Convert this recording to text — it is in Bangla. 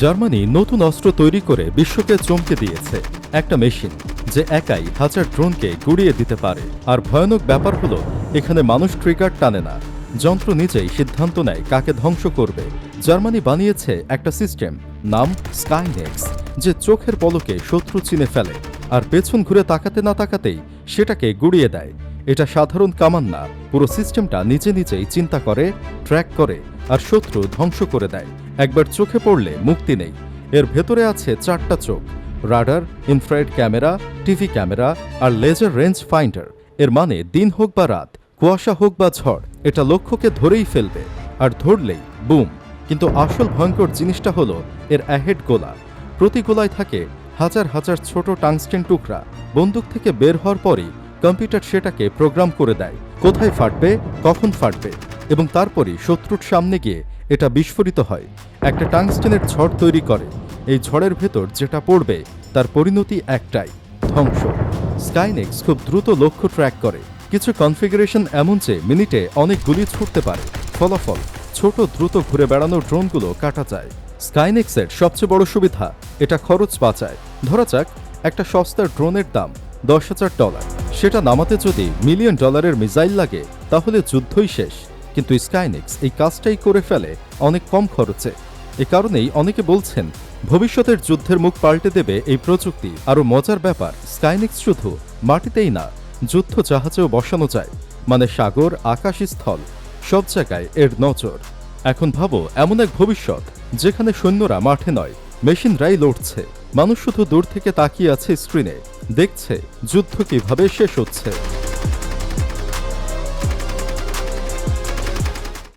জার্মানি নতুন অস্ত্র তৈরি করে বিশ্বকে চমকে দিয়েছে। একটা মেশিন যে একাই হাজার ড্রোনকে গুড়িয়ে দিতে পারে। আর ভয়ানক ব্যাপার হলো, এখানে মানুষ ট্রিগার টানে না। যন্ত্র নিজেই সিদ্ধান্ত নেয় কাকে ধ্বংস করবে। জার্মানি বানিয়েছে একটা সিস্টেম নাম স্কাইনেক্স যে চোখের পলকে শত্রু চিনে ফেলে, আর পেছন ঘুরে তাকাতে না তাকাতেই সেটাকে গুড়িয়ে দেয়। এটা সাধারণ কামান না, পুরো সিস্টেমটা নিজে নিজেই চিন্তা করে ট্র্যাক করে আর শত্রু ধ্বংস করে দেয়। একবার চোখে পড়লে মুক্তি নেই। এর ভেতরে আছে চারটা চোখ, radar, infrared camera, TV camera আর লেজার রেঞ্জ ফাইন্ডার। এর মানে দিন হোক বা রাত, কুয়াশা হোক বা ঝড়, এটা লক্ষ্যকে ধরেই ফেলবে আর ধরলেই বুম। কিন্তু আসল ভয়ঙ্কর জিনিসটা হলো এর অ্যাহেড গোলা। প্রতি গোলায় থাকে হাজার হাজার ছোট টাংস্টেন টুকরা। বন্দুক থেকে বের হওয়ার পরই কম্পিউটার সেটাকে প্রোগ্রাম করে দেয়। কোথায় ফাটবে, কখন ফাটবে? এবং তারপরই শত্রুর সামনে গিয়ে এটা বিস্ফোরিত হয়। একটা টাংস্টেনের ঝড় তৈরি করে। এই ঝড়ের ভেতর যেটা পড়বে, তার পরিণতি একটাই, ধ্বংস। স্কাইনেক্স খুব দ্রুত লক্ষ্য ট্র্যাক করে। কিছু কনফিগারেশন এমন যে, মিনিটে অনেক গুলি ছুটতে পারে। ফলাফল, ছোট দ্রুত ঘুরে বেড়ানো ড্রোনগুলো কাটা যায়। স্কাইনেক্সের সবচেয়ে বড় সুবিধা, এটা খরচ বাঁচায়। ধরা যাক, একটা সস্তার ড্রোনের দাম দশ হাজার ডলার। সেটা নামাতে যদি মিলিয়ন ডলারের মিসাইল লাগে, তাহলে যুদ্ধই শেষ। কিন্তু স্কাইনেক্স এই কাজটাই করে ফেলে অনেক কম খরচে। এ কারণেই অনেকে বলছেন, ভবিষ্যতের যুদ্ধের মুখ পাল্টে দেবে এই প্রযুক্তি। আরও মজার ব্যাপার স্কাইনেক্স শুধু মাটিতেই না, যুদ্ধ জাহাজেও বসানো যায় মানে সাগর, আকাশ, স্থল, সব জায়গায় এর নজর। এখন ভাবো, এমন এক ভবিষ্যৎ, যেখানে সৈন্যরা মাঠে নয়, মেশিনরাই লড়ছে। মানুষ শুধু দূর থেকে তাকিয়ে আছে স্ক্রিনে, দেখছে যুদ্ধ কীভাবে শেষ হচ্ছে।